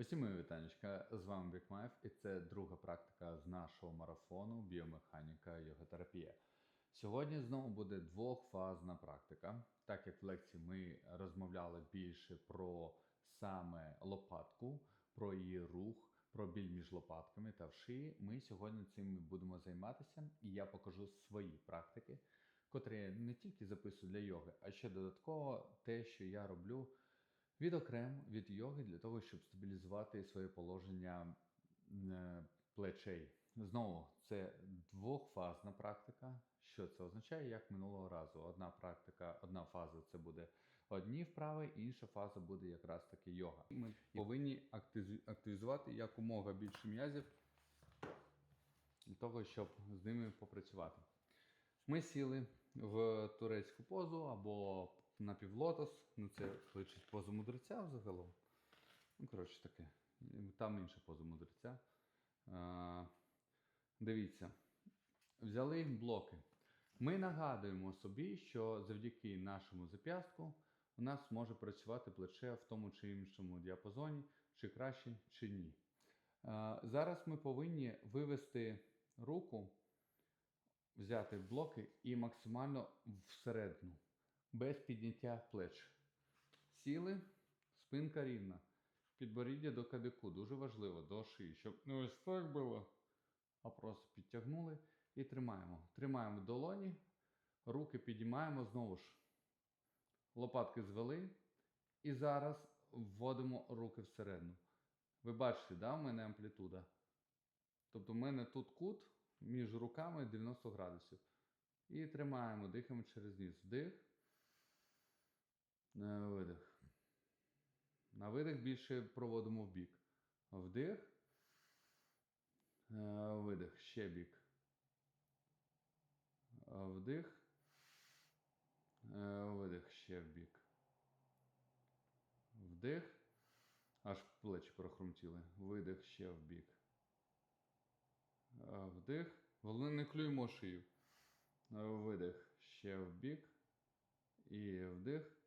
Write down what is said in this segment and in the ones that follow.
Усім мої вітанечка, з вами Бікмаєв, і це друга практика з нашого марафону біомеханіка йоготерапія. Сьогодні знову буде двохфазна практика. Так як в лекції ми розмовляли більше про саме лопатку, про її рух, про біль між лопатками та в шиї, ми сьогодні цим будемо займатися, і я покажу свої практики, котрі не тільки записую для йоги, а ще додатково те, що я роблю відокремо від йоги для того, щоб стабілізувати своє положення е, плечей. Знову, це двохфазна практика. Що це означає, як минулого разу? Одна практика, одна фаза це буде одні вправи, інша фаза буде якраз таки йога. Ми повинні активізувати якомога більше м'язів для того, щоб з ними попрацювати. Ми сіли в турецьку позу або на півлотос. Ну, це кличуть позу мудреця взагалом. Ну, коротше таке. Там інша поза мудреця. А, дивіться, взяли блоки. Ми нагадуємо собі, що завдяки нашому зап'ястку у нас може працювати плече в тому чи іншому діапазоні, чи краще, чи ні. Зараз ми повинні вивести руку взяти блоки і максимально всередину, без підняття плеч. Сіли, спинка рівна. Підборіддя до кадику, дуже важливо, до шиї, щоб не ось так було, а просто підтягнули і тримаємо. Тримаємо долоні, руки підіймаємо знову ж. Лопатки звели. І зараз вводимо руки всередину. Ви бачите, да, в мене амплітуда? Тобто в мене тут кут між руками 90 градусів. І тримаємо, дихаємо через ніс. Вдих. Е, Видих. На видих більше проводимо в бік. Вдих. Е, Видих. Ще бік. Вдих. Е, Видих. Ще в бік. Вдих. Аж плечі прохрумтіли. Видих ще в бік. Е, Вдих. Головне не клюємо шию. Видих ще в бік. І вдих.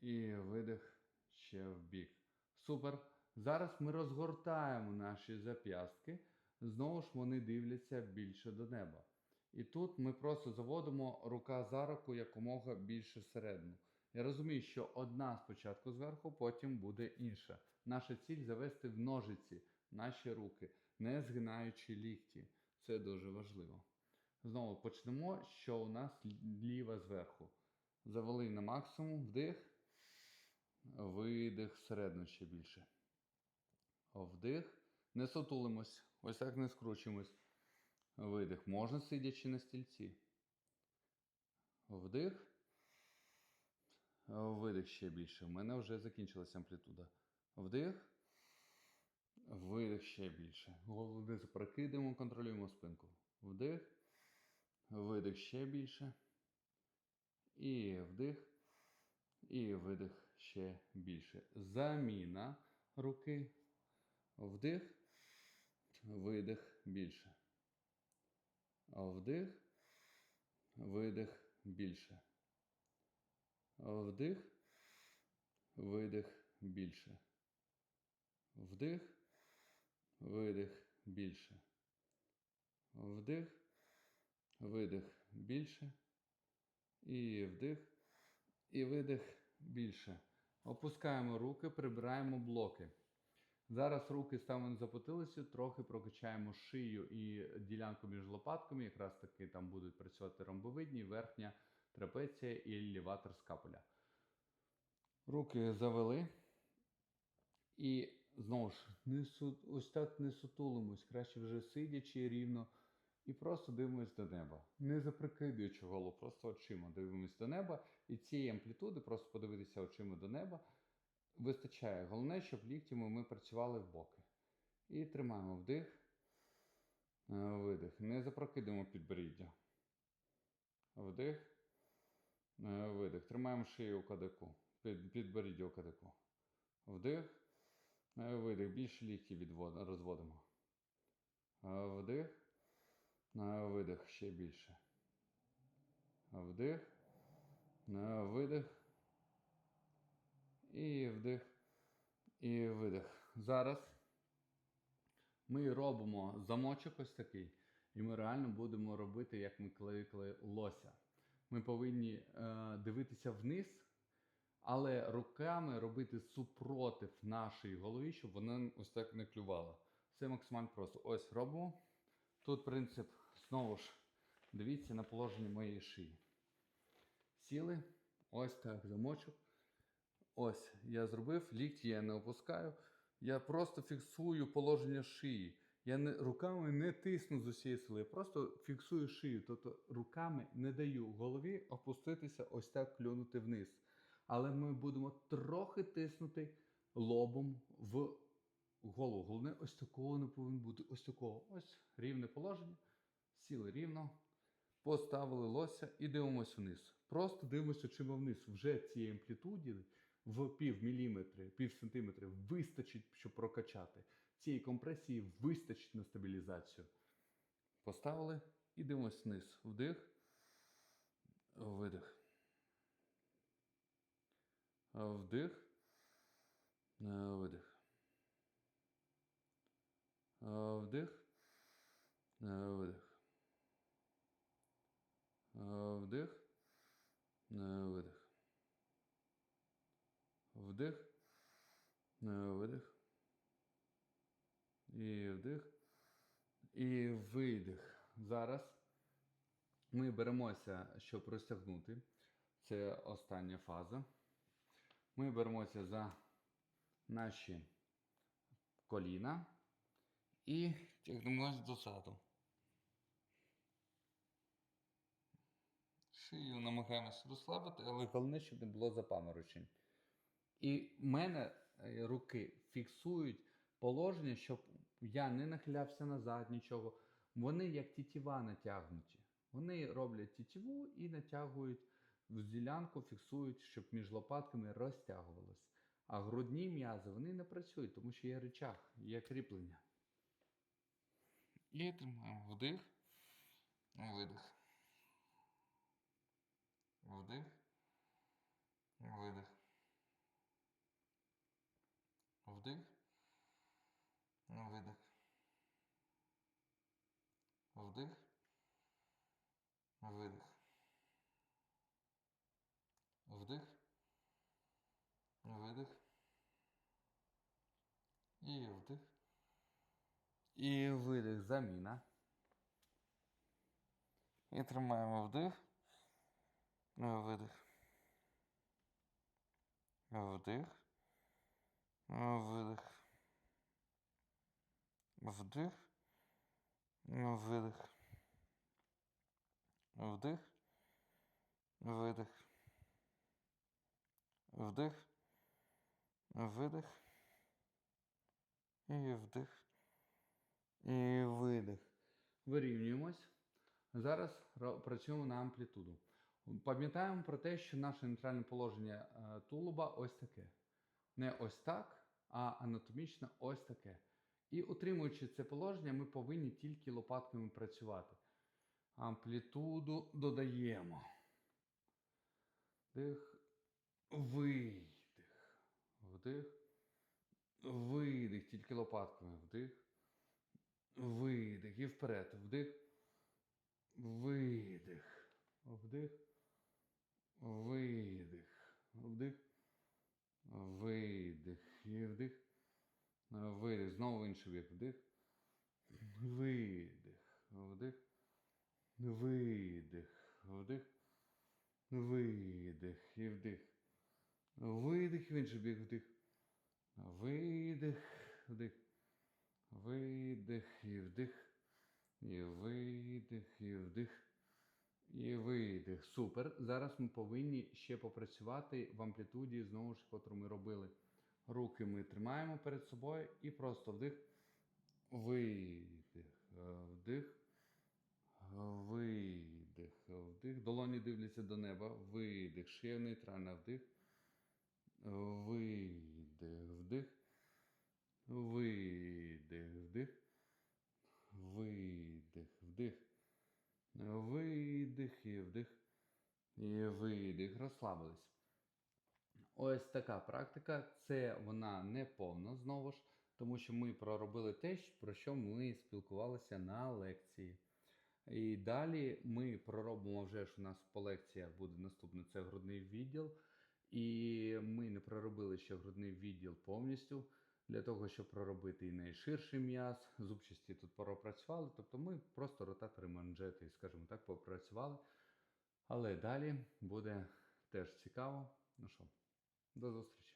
І видих ще в бік. Супер. Зараз ми розгортаємо наші зап'ястки. Знову ж вони дивляться більше до неба. І тут ми просто заводимо рука за руку якомога більше всередину. Я розумію, що одна спочатку зверху, потім буде інша. Наша ціль завести в ножиці наші руки, не згинаючи лікті. Це дуже важливо. Знову почнемо, що у нас ліва зверху. Завели на максимум, вдих, видих всередину ще більше. Вдих. Не сутулимось. Ось так не скручуємось. Видих. Можна сидячи на стільці. Вдих. Видих ще більше. У мене вже закінчилася амплітуда. Вдих. Видих ще більше. Голову вниз прокидаємо, контролюємо спинку. Вдих. Видих ще більше. І вдих. І видих ще більше. Заміна руки. Вдих. Видих більше. Вдих. Видих більше. Вдих. Видих більше. Вдих. Видих більше. Вдих. Видих більше. І вдих. І видих більше. Опускаємо руки, прибираємо блоки. Зараз руки ставимо за потилицю, трохи прокачаємо шию і ділянку між лопатками. Якраз таки там будуть працювати ромбовидні, верхня трапеція і елеватор скапуля. Руки завели. І знову ж, не су... ось так не сутулимось, краще вже сидячи рівно. І просто дивимось до неба. Не заприкидуючи голову, просто очима дивимось до неба. І цієї амплітуди, просто подивитися очима до неба, вистачає. Головне, щоб ліктями ми працювали в боки. І тримаємо вдих, е, видих. Не запрокидуємо підборіддя. Вдих, е, видих. Тримаємо шию у кадику. Під, підборіддя у кадику. Вдих, е, видих. Більше лікті розводимо. Вдих. На видих ще більше. Вдих. На видих. І вдих. І видих. зараз ми робимо замочок ось такий, і ми реально будемо робити, як ми клеїли лося. Ми повинні е, дивитися вниз, але руками робити супротив нашій голові, щоб вона ось так не клювала. Все максимально просто. Ось робимо. Тут принцип знову ж дивіться на положення моєї шиї. Сіли, ось так замочок. Ось я зробив, лікті я не опускаю. Я просто фіксую положення шиї. Я не, руками не тисну з усієї сили, я просто фіксую шию. Тобто руками не даю голові опуститися, ось так клюнути вниз. Але ми будемо трохи тиснути лобом в голову. Головне, ось такого не повинно бути. Ось такого. Ось рівне положення. Сіли рівно, поставили лося і дивимося вниз. Просто дивимося очима вниз. Вже цієї амплітуді в пів міліметри, пів сантиметри вистачить, щоб прокачати. Цієї компресії вистачить на стабілізацію. Поставили і дивимося вниз. Вдих, видих. Вдих, видих. Вдих, видих. Вдих, видих. Вдих, видих. І вдих. І видих. Зараз ми беремося, щоб розтягнути. Це остання фаза. Ми беремося за наші коліна і тягнемось до саду. Шию намагаємося розслабити, але головне, щоб не було запаморочень. І в мене е, руки фіксують положення, щоб я не нахилявся назад, нічого. Вони як тітіва натягнуті. Вони роблять тітіву і натягують в ділянку, фіксують, щоб між лопатками розтягувалось. А грудні м'язи вони не працюють, тому що є речах, є кріплення. І тримаємо вдих, видих. Вдих, видих. Вдих, видих. Вдих, видих. Вдих, видих. І вдих. І видих. Заміна. І тримаємо вдих. Видих. Вдих. Видих. Вдих. Видих. Вдих. Видих. Вдих. Видих. І вдих. І видих. Вирівнюємось. Зараз працюємо на амплітуду. Пам'ятаємо про те, що наше нейтральне положення е, тулуба ось таке. Не ось так, а анатомічно ось таке. І утримуючи це положення, ми повинні тільки лопатками працювати. Амплітуду додаємо. Вдих, видих. Вдих. Видих. Тільки лопатками. Вдих. Видих. І вперед. Вдих. Видих. Вдих. Видих. Вдих. Видих. І вдих. Видих. Знову інший бік. Вдих. Видих. Вдих. Видих. Вдих. Видих. І вдих. Видих в інший бік. Вдих. Видих. Вдих. Видих і вдих. І видих, і вдих. І видих. Супер. Зараз ми повинні ще попрацювати в амплітуді, знову ж, котру ми робили. Руки ми тримаємо перед собою і просто вдих. Видих. Вдих. Видих. Вдих. Долоні дивляться до неба. Видих. Шия нейтральна. Вдих. Видих. Вдих. Видих. Вдих. Видих. Вдих. Видих і вдих. І видих. Розслабились. Ось така практика. Це вона не повна, знову ж. тому що ми проробили те, про що ми спілкувалися на лекції. І далі ми проробимо вже ж у нас по лекціях буде наступне це грудний відділ. І ми не проробили ще грудний відділ повністю для того, щоб проробити і найширший м'яз. Зубчасті тут пропрацювали. Тобто ми просто ротатори манжети, скажімо так, попрацювали. Але далі буде теж цікаво. Ну що, до зустрічі.